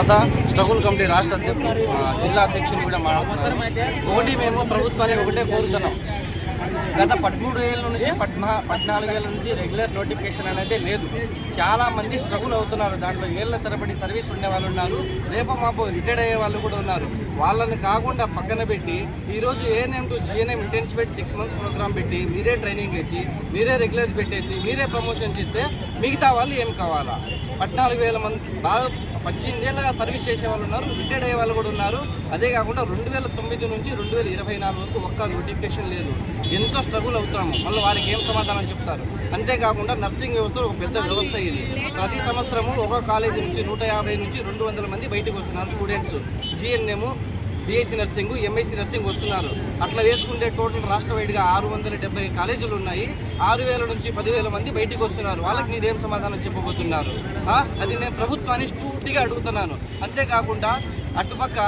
తర్వాత struggle committee రాష్ట్ర అధ్యక్షుడు జిల్లా అధ్యక్షుని కూడా మాట్లాడుతున్నారు. ఒకటి మేము ప్రభుత్వానికి ఒకటే కోరుతున్నాం. గత పదమూడు ఏళ్ళ నుంచి పద్నా పద్నాలుగు ఏళ్ళ నుంచి రెగ్యులర్ నోటిఫికేషన్ అనేది లేదు. చాలా మంది స్ట్రగుల్ అవుతున్నారు. దాంట్లో ఏళ్ళ తరబడి సర్వీస్ ఉండే వాళ్ళు ఉన్నారు. రేపు మాపు రిటైర్డ్ అయ్యే వాళ్ళు కూడా ఉన్నారు. వాళ్ళని కాకుండా పక్కన పెట్టి ఈరోజు ANM to GNM intensified six months programme పెట్టి మీరే ట్రైనింగ్ వేసి మీరే రెగ్యులర్ పెట్టేసి మీరే ప్రమోషన్స్ ఇస్తే మిగతా వాళ్ళు ఏం కావాలా? పద్నాలుగు వేల మంది దాదాపు పద్దెనిమిది సర్వీస్ చేసే వాళ్ళు ఉన్నారు రిటైర్డ్ అయ్యే వాళ్ళు కూడా ఉన్నారు. అదే కాకుండా రెండు వేల తొమ్మిది నుంచి రెండు వేల ఇరవై నాలుగు వరకు ఒక్క నోటిఫికేషన్ లేదు. ఎంతో స్ట్రగుల్ అవుతున్నాము. మళ్ళీ వారికి ఏం సమాధానం చెప్తారు? అంతేకాకుండా నర్సింగ్ వ్యవస్థ ఒక పెద్ద వ్యవస్థ ఇది. ప్రతి సంవత్సరము ఒక కాలేజీ నుంచి నూట యాభై నుంచి రెండు వందల మంది బయటకు వస్తున్నారు students. GNM BSc nursing MSc nursing వస్తున్నారు. అట్లా వేసుకుంటే టోటల్ రాష్ట్ర వైడ్గా ఆరు వందల డెబ్బై కాలేజీలు ఉన్నాయి. ఆరు వేల నుంచి పదివేల మంది బయటికి వస్తున్నారు. వాళ్ళకి మీరేం సమాధానం చెప్పబోతున్నారు? అది నేను ప్రభుత్వాన్ని స్టూటిగా అడుగుతున్నాను. అంతేకాకుండా అటుపక్క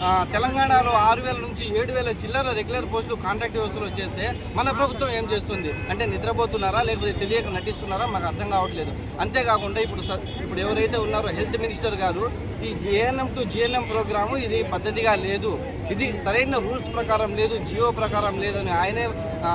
తెలంగాణలో ఆరు వేల నుంచి ఏడు వేల చిల్లర రెగ్యులర్ పోస్టులు కాంట్రాక్ట్ వ్యవస్థలు వచ్చేస్తే మన ప్రభుత్వం ఏం చేస్తుంది? అంటే నిద్రపోతున్నారా? లేకపోతే తెలియక నటిస్తున్నారా? మాకు అర్థం కావట్లేదు. అంతేకాకుండా ఇప్పుడు స- ఇప్పుడు ఎవరైతే ఉన్నారో హెల్త్ మినిస్టర్ గారు ఈ జిఎన్ఎం టు జిఎన్ఎం ప్రోగ్రాము ఇది పద్ధతిగా లేదు. ఇది సరైన రూల్స్ ప్రకారం లేదు జియో ప్రకారం లేదని ఆయనే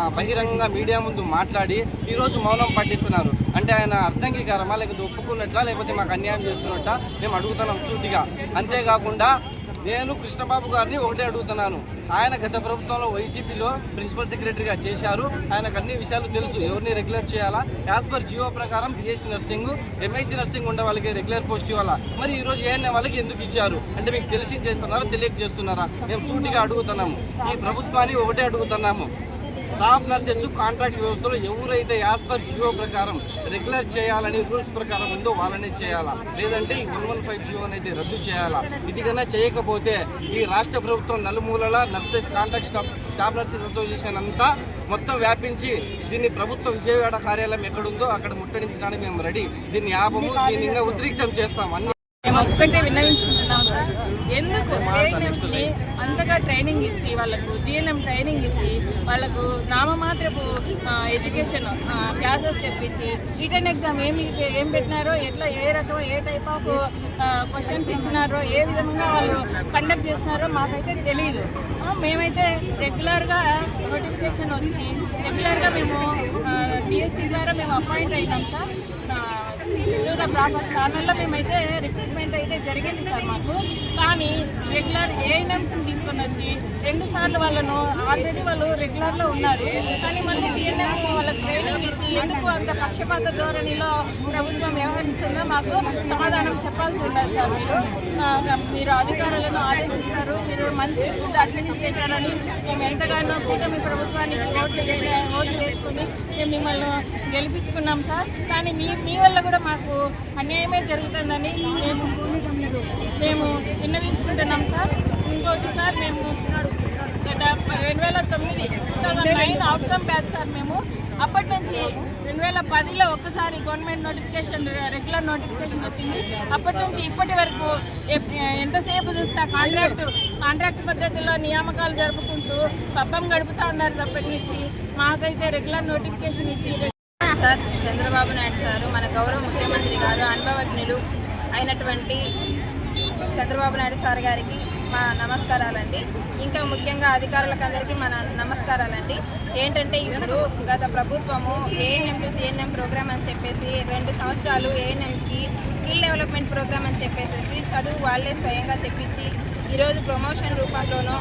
బహిరంగంగా మీడియా ముందు మాట్లాడి ఈరోజు మౌనం పాటిస్తున్నారు. అంటే ఆయన అర్థంగీకారమా? లేకపోతే ఒప్పుకున్నట్లా? లేకపోతే మాకు అన్యాయం చేస్తున్నట్ట మేము అడుగుతున్నాం సూటిగా. అంతేకాకుండా నేను కృష్ణబాబు గారిని ఒకటే అడుగుతున్నాను. ఆయన గత ప్రభుత్వంలో వైసీపీలో ప్రిన్సిపల్ సెక్రటరీగా చేశారు. ఆయనకు అన్ని విషయాలు తెలుసు. ఎవరిని రెగ్యులర్ చేయాలా? యాజ్ పర్ జియో ప్రకారం బిఎస్సీ నర్సింగ్ ఎంఐసీ నర్సింగ్ ఉండే వాళ్ళకి రెగ్యులర్ పోస్ట్ ఇవ్వాలా? మరి ఈరోజు ఏఎన్ఏ వాళ్ళకి ఎందుకు ఇచ్చారు? అంటే మీకు తెలిసి చేస్తున్నారా? తెలియక చేస్తున్నారా? మేము సూటిగా అడుగుతున్నాము. ఈ ప్రభుత్వాన్ని ఒకటే అడుగుతున్నాము. స్టాఫ్ నర్సెస్ కాంట్రాక్ట్ వ్యవస్థలో ఎవరైతే యాజ్ పర్ జియో ప్రకారం రెగ్యులర్ చేయాలని రూల్స్ ప్రకారం ఉందో వాళ్ళనే చేయాలా? లేదంటే ఈ వన్ వన్ ఫైవ్ జియో అనేది రద్దు చేయాలా? ఇది కన్నా చేయకపోతే ఈ రాష్ట్ర ప్రభుత్వం నలుమూలల nurses contract staff staff nurses association అంతా మొత్తం వ్యాపించి దీన్ని ప్రభుత్వ విజయవాడ కార్యాలయం ఎక్కడుందో అక్కడ ముట్టడించడానికి మేము రెడీ. దీన్ని ఆపము దీన్ని ఇంకా ఉద్రిక్తం చేస్తాం. అన్ని మేము ఒక్కటే విన్నవించుకుంటున్నాం. ఎందుకు? ఏఎన్ఎంస్ని అంతగా ట్రైనింగ్ ఇచ్చి వాళ్ళకు జిఎన్ఎం ట్రైనింగ్ ఇచ్చి వాళ్ళకు నామమాత్రపు ఎడ్యుకేషన్ క్లాసెస్ చెప్పించి రిటర్న్ ఎగ్జామ్ ఏమి ఏం పెట్టినారో ఎట్లా ఏ రకం ఏ టైప్ ఆఫ్ క్వశ్చన్స్ ఇచ్చినారో ఏ విధంగా వాళ్ళు కండక్ట్ చేస్తున్నారో మాకైతే తెలియదు మేమైతే రెగ్యులర్గా నోటిఫికేషన్ వచ్చి రెగ్యులర్గా మేము డిఎస్సి ద్వారా మేము అపాయింట్ అయినాం సార్. వివిధ ప్రాపర్ ఛానల్లో మేమైతే రిక్రూట్మెంట్ అయితే జరిగింది సార్ మాకు. కానీ రెగ్యులర్ ఏఎన్ఎంసీని తీసుకొని వచ్చి రెండు సార్లు వాళ్ళను ఆల్రెడీ వాళ్ళు రెగ్యులర్లో ఉన్నారు. కానీ మళ్ళీ జిఎన్ఎం వాళ్ళకి ట్రైనింగ్ ఇచ్చి ఎందుకు అంత పక్షపాత ధోరణిలో ప్రభుత్వం వ్యవహరిస్తుందో మాకు సమాధానం చెప్పాల్సి ఉండదు సార్ మీరు. మీరు అధికారులను ఆదేశిస్తారు. మీరు మంచి గుడ్ అడ్మినిస్ట్రేటర్ అని మేము ఎంతగానో కూటమి ప్రభుత్వానికి ఓట్లు ఓట్లు వేసుకుని మేము మిమ్మల్ని గెలిపించుకున్నాం సార్. కానీ మీ మీ వల్ల కూడా మాకు అన్యాయమే జరుగుతుందని మేము మేము విన్నవించుకుంటున్నాం సార్. ఇంకోటి సార్ మేము గత రెండు వేల తొమ్మిది two thousand nine outcome batch sir మేము. అప్పటి నుంచి రెండు వేల పదిలో ఒక్కసారి గవర్నమెంట్ నోటిఫికేషన్ రెగ్యులర్ నోటిఫికేషన్ వచ్చింది. అప్పటి నుంచి ఇప్పటి వరకు ఎంతసేపు చూసినా కాంట్రాక్ట్ కాంట్రాక్ట్ పద్ధతిలో నియామకాలు జరుపుకుంటూ పబ్బం గడుపుతా ఉన్నారు తప్పనిచ్చి మాకైతే రెగ్యులర్ నోటిఫికేషన్ ఇచ్చి సార్ చంద్రబాబు నాయుడు సారు మన గౌరవ ముఖ్యమంత్రి గారు అనుభవజ్ఞులు అయినటువంటి చంద్రబాబు నాయుడు సార్ గారికి మా నమస్కారాలండి. ఇంకా ముఖ్యంగా అధికారులకు అందరికీ మన నమస్కారాలండి. ఏంటంటే ఇప్పుడు గత ప్రభుత్వము ఏఎన్ఎం టు జిఎన్ఎం ప్రోగ్రామ్ అని చెప్పేసి రెండు సంవత్సరాలు ఏఎన్ఎంస్కి స్కిల్ డెవలప్మెంట్ ప్రోగ్రామ్ అని చెప్పేసి చదువు వాళ్ళే స్వయంగా చెప్పించి ఈరోజు ప్రమోషన్ రూపంలోనో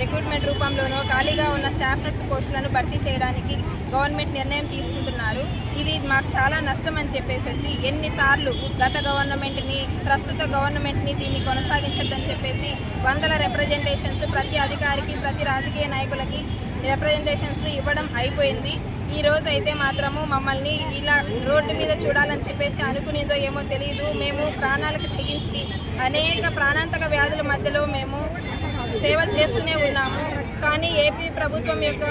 రిక్రూట్మెంట్ రూపంలోనో ఖాళీగా ఉన్న స్టాఫ్ నర్స్ పోస్టులను భర్తీ చేయడానికి గవర్నమెంట్ నిర్ణయం తీసుకుంటున్నారు. ఇది మాకు చాలా నష్టం అని చెప్పేసి ఎన్నిసార్లు గత గవర్నమెంట్ని ప్రస్తుత గవర్నమెంట్ని దీన్ని కొనసాగించద్దని చెప్పేసి వందల రిప్రజెంటేషన్స్ ప్రతి అధికారికి ప్రతి రాజకీయ నాయకులకి రిప్రజెంటేషన్స్ ఇవ్వడం అయిపోయింది. ఈ రోజు అయితే మాత్రము మమ్మల్ని ఇలా రోడ్డు మీద చూడాలని చెప్పేసి అనుకునేదో ఏమో తెలియదు మేము ప్రాణాలకు తెగించి అనేక ప్రాణాంతక వ్యాధుల మధ్యలో మేము సేవ చేస్తూనే ఉన్నాము. కానీ ఏపీ ప్రభుత్వం యొక్క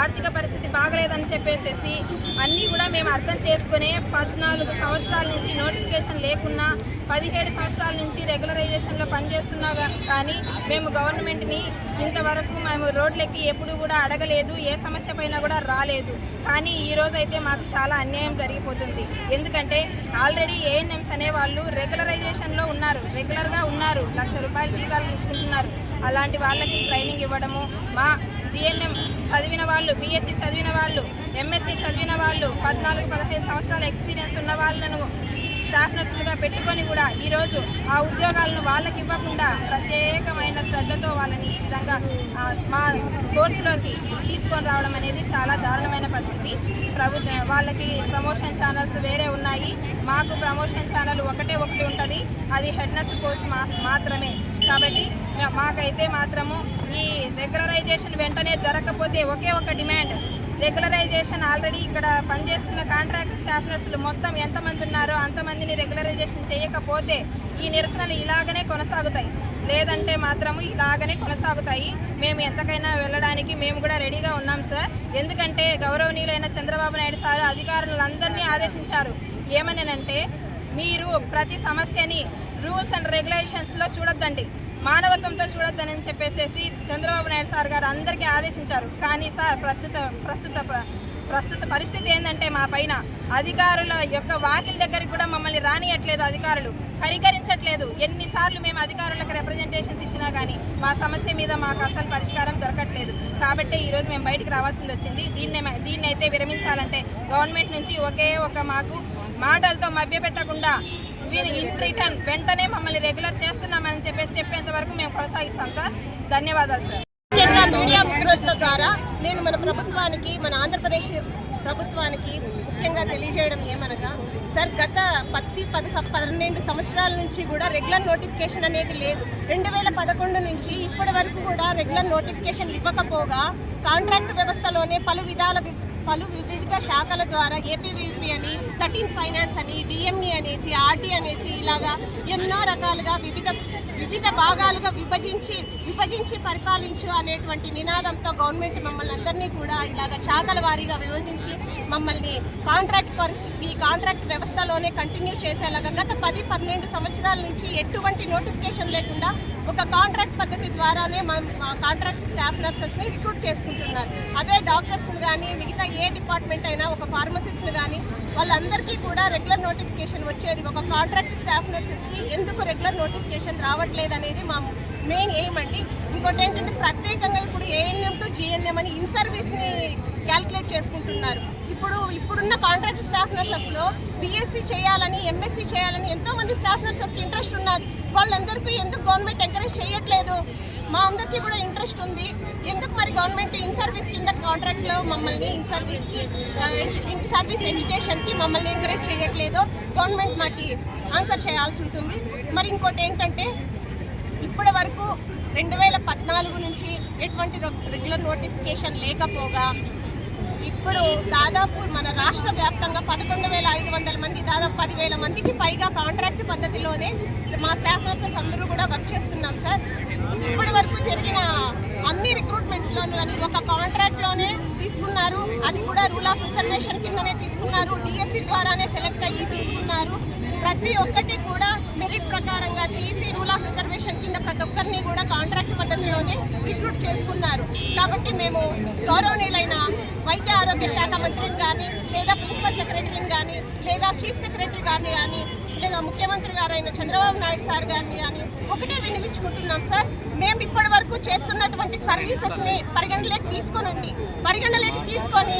ఆర్థిక పరిస్థితి బాగలేదని చెప్పేసేసి అన్నీ కూడా మేము అర్థం చేసుకునే పద్నాలుగు సంవత్సరాల నుంచి నోటిఫికేషన్ లేకున్నా పదిహేడు సంవత్సరాల నుంచి రెగ్యులరైజేషన్లో పనిచేస్తున్నా కానీ మేము గవర్నమెంట్ని ఇంతవరకు మేము రోడ్లెక్కి ఎప్పుడు కూడా అడగలేదు ఏ సమస్య పైన కూడా రాలేదు. కానీ ఈ అయితే మాకు చాలా అన్యాయం జరిగిపోతుంది. ఎందుకంటే ఆల్రెడీ ఏఎన్ఎంస్ అనేవాళ్ళు రెగ్యులరైజేషన్లో ఉన్నారు రెగ్యులర్గా ఉన్నారు. లక్ష రూపాయలు జీతాలు తీసుకుంటున్నారు. అలాంటి వాళ్ళకి ట్రైనింగ్ ఇవ్వడము. మా జిఎన్ఎం చదివిన వాళ్ళు బీఎస్సీ చదివిన వాళ్ళు ఎంఎస్సీ చదివిన వాళ్ళు పద్నాలుగు పదహైదు సంవత్సరాల ఎక్స్పీరియన్స్ ఉన్న వాళ్ళను స్టాఫ్ నర్సులుగా పెట్టుకొని కూడా ఈరోజు ఆ ఉద్యోగాలను వాళ్ళకి ఇవ్వకుండా ప్రత్యేకమైన శ్రద్ధతో వాళ్ళని ఈ విధంగా మా కోర్సులోకి తీసుకొని రావడం అనేది చాలా దారుణమైన పరిస్థితి. ప్రభు వాళ్ళకి ప్రమోషన్ ఛానల్స్ వేరే ఉన్నాయి. మాకు ప్రమోషన్ ఛానల్ ఒకటే ఒకటి ఉంటుంది. అది హెడ్ నర్స్ కోర్స్ మా మాత్రమే. కాబట్టి మాకైతే మాత్రము ఈ రెగ్యులరైజేషన్ వెంటనే జరగకపోతే ఒకే ఒక డిమాండ్. రెగ్యులరైజేషన్ ఆల్రెడీ ఇక్కడ పనిచేస్తున్న కాంట్రాక్ట్ స్టాఫ్ నర్సులు మొత్తం ఎంతమంది ఉన్నారో అంతమందిని రెగ్యులరైజేషన్ చేయకపోతే ఈ నిరసనలు ఇలాగనే కొనసాగుతాయి. లేదంటే మాత్రము ఇలాగనే కొనసాగుతాయి. మేము ఎంతకైనా వెళ్ళడానికి మేము కూడా రెడీగా ఉన్నాం సార్. ఎందుకంటే గౌరవనీయులైన చంద్రబాబు నాయుడు సార్ అధికారులందరినీ ఆదేశించారు. ఏమనంటే మీరు ప్రతి సమస్యని రూల్స్ అండ్ రెగ్యులేషన్స్లో చూడొద్దండి. మానవత్వంతో చూడొద్దని చెప్పేసేసి చంద్రబాబు నాయుడు సార్ గారు అందరికీ ఆదేశించారు. కానీ సార్ ప్రస్తుత ప్రస్తుత ప్ర- ప్రస్తుత పరిస్థితి ఏంటంటే మా పైన అధికారుల యొక్క వాకిల దగ్గరికి కూడా మమ్మల్ని రానియట్లేదు అధికారులు. కనికరించట్లేదు. ఎన్నిసార్లు మేము అధికారులకు రిప్రజెంటేషన్స్ ఇచ్చినా కానీ మా సమస్య మీద మాకు అసలు పరిష్కారం దొరకట్లేదు. కాబట్టి ఈరోజు మేము బయటికి రావాల్సింది వచ్చింది. దీన్ని దీన్ని అయితే విరమించాలంటే గవర్నమెంట్ నుంచి ఒకే ఒక మాకు మాటలతో మభ్యపెట్టకుండా మీరు ఇన్ రిటర్న్ వెంటనే మమ్మల్ని రెగ్యులర్ చేస్తున్నామని చెప్పేసి చెప్పేంత వరకు మేము కొనసాగిస్తాం సార్. ధన్యవాదాలు సార్. ముఖ్యంగా మీడియా మిత్రుల ద్వారా నేను మన ప్రభుత్వానికి మన ఆంధ్రప్రదేశ్ ప్రభుత్వానికి ముఖ్యంగా తెలియజేయడం ఏమనగా సార్ గత పత్తి పది పన్నెండు సంవత్సరాల నుంచి కూడా రెగ్యులర్ నోటిఫికేషన్ అనేది లేదు. రెండు వేల పదకొండు నుంచి ఇప్పటి వరకు కూడా రెగ్యులర్ నోటిఫికేషన్ ఇవ్వకపోగా కాంట్రాక్ట్ వ్యవస్థలోనే పలు విధాల పలు వివిధ శాఖల ద్వారా ఏపీవీపీ అని థర్టీన్ ఫైనాన్స్ అని డిఎంఈ అనేసి ఆర్డీ అనేసి ఇలాగా ఎన్నో రకాలుగా వివిధ వివిధ భాగాలుగా విభజించి విభజించి పరిపాలించు అనేటువంటి నినాదంతో గవర్నమెంట్ మమ్మల్ని అందరినీ కూడా ఇలాగ శాఖల వారీగా విభజించి మమ్మల్ని కాంట్రాక్ట్ పరిస్థితి ఈ కాంట్రాక్ట్ వ్యవస్థలోనే కంటిన్యూ చేసేలాగా గత పది పన్నెండు సంవత్సరాల నుంచి ఎటువంటి నోటిఫికేషన్ లేకుండా ఒక కాంట్రాక్ట్ పద్ధతి ద్వారానే మా కాంట్రాక్ట్ స్టాఫ్ నర్సెస్ని రిక్రూట్ చేసుకుంటున్నారు. అదే డాక్టర్స్ని కానీ మిగతా ఏ డిపార్ట్మెంట్ అయినా ఒక ఫార్మసిస్ట్ని కానీ వాళ్ళందరికీ కూడా రెగ్యులర్ నోటిఫికేషన్ వచ్చేది. ఒక కాంట్రాక్ట్ స్టాఫ్ నర్సెస్కి ఎందుకు రెగ్యులర్ నోటిఫికేషన్ రావట్లేదు అనేది మా మెయిన్ ఎయిమ్ అండి. ఇంకోటి ఏంటంటే ప్రత్యేకంగా ఇప్పుడు ఏఎన్ఎం టు జిఎన్ఎం అని ఇన్ సర్వీస్ని క్యాలిక్యులేట్ చేసుకుంటున్నారు. ఇప్పుడు ఇప్పుడున్న కాంట్రాక్ట్ స్టాఫ్ నర్సెస్లో బీఎస్సీ చేయాలని ఎంఎస్సీ చేయాలని ఎంతోమంది స్టాఫ్ నర్సెస్కి ఇంట్రెస్ట్ ఉన్నది. వాళ్ళందరికీ ఎందుకు గవర్నమెంట్ ఎంకరేజ్ చేయట్లేదు? మా అందరికీ కూడా ఇంట్రెస్ట్ ఉంది. ఎందుకు మరి గవర్నమెంట్ ఇన్ సర్వీస్ కింద కాంట్రాక్ట్లో మమ్మల్ని ఇన్ సర్వీస్కి ఇన్ సర్వీస్ ఎడ్యుకేషన్కి మమ్మల్ని ఎంకరేజ్ చేయట్లేదు గవర్నమెంట్ మాకు ఆన్సర్ చేయాల్సి ఉంటుంది. మరి ఇంకోటి ఏంటంటే ఇప్పటి వరకు రెండు వేల పద్నాలుగు నుంచి ఎటువంటి రెగ్యులర్ నోటిఫికేషన్ లేకపోగా ఇప్పుడు దాదాపు మన రాష్ట్ర వ్యాప్తంగా పదకొండు వేల ఐదు వందల మంది దాదాపు పదివేల మందికి పైగా కాంట్రాక్ట్ పద్ధతిలోనే మా స్టాఫ్ నర్సెస్ అందరూ కూడా వర్క్ చేస్తున్నాం సార్. ఇప్పటి వరకు జరిగిన అన్ని రిక్రూట్మెంట్స్లోనూ కానీ ఒక కాంట్రాక్ట్లోనే తీసుకున్నారు. అది కూడా రూల్ ఆఫ్ రిజర్వేషన్ కిందనే తీసుకున్నారు. డిఎస్సి ద్వారానే సెలెక్ట్ అయ్యి తీసుకున్నారు. ప్రతి ఒక్కటి కూడా మెరిట్ ప్రకారంగా తీసి రూల్ ఆఫ్ రిజర్వేషన్ కింద ప్రతి ఒక్కరిని కూడా రిక్రూట్ చేసుకున్నారు. కాబట్టి మేము గౌరవనీయులైన వైద్య ఆరోగ్య శాఖ మంత్రిని కానీ లేదా ప్రిన్సిపల్ సెక్రటరీని కానీ లేదా చీఫ్ సెక్రటరీ గారిని కానీ లేదా ముఖ్యమంత్రి గారైన చంద్రబాబు నాయుడు సార్ గారిని కానీ ఒకటే వినిపించుకుంటున్నాం సార్. మేము ఇప్పటి వరకు చేస్తున్నటువంటి సర్వీసెస్ని పరిగణలోకి తీసుకోనండి. పరిగణలోకి తీసుకొని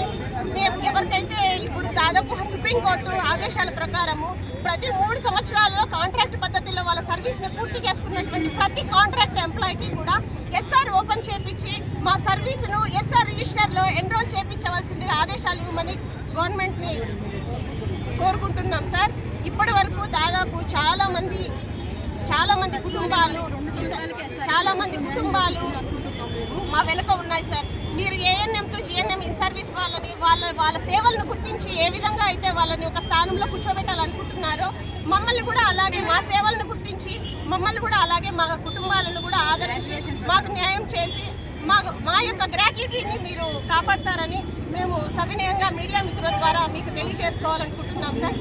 మేము ఎవరికైతే ఇప్పుడు దాదాపు సుప్రీంకోర్టు ఆదేశాల ప్రకారము ప్రతి మూడు సంవత్సరాల్లో కాంట్రాక్ట్ పద్ధతిలో వాళ్ళ సర్వీస్ని పూర్తి చేసుకున్నటువంటి ప్రతి కాంట్రాక్ట్ ఎంప్లాయీకి కూడా ఎస్ఆర్ ఓపెన్ చేపించి మా సర్వీసును ఎస్ఆర్ రిజిస్టర్లో ఎన్రోల్ చేయించవలసిందిగా ఆదేశాలు ఇవ్వమని గవర్నమెంట్ని కోరుకుంటున్నాం సార్. ఇప్పటి వరకు దాదాపు చాలా మంది చాలా మంది కుటుంబాలు చాలా మంది కుటుంబాలు మా వెనుక ఉన్నాయి సార్. మీరు ANM to GNM in service వాళ్ళని వాళ్ళ వాళ్ళ సేవలను గుర్తించి ఏ విధంగా అయితే వాళ్ళని ఒక స్థానంలో కూర్చోబెట్టాలనుకుంటున్నారో మమ్మల్ని కూడా అలాగే మా సేవలను గుర్తించి మమ్మల్ని కూడా అలాగే మా కుటుంబాలను కూడా ఆదరించి మాకు న్యాయం చేసి మా మా యొక్క గ్రాట్యుటీని మీరు కాపాడతారని మేము సవినయంగా మీడియా మిత్రుల ద్వారా మీకు తెలియజేసుకోవాలనుకుంటున్నాం సార్.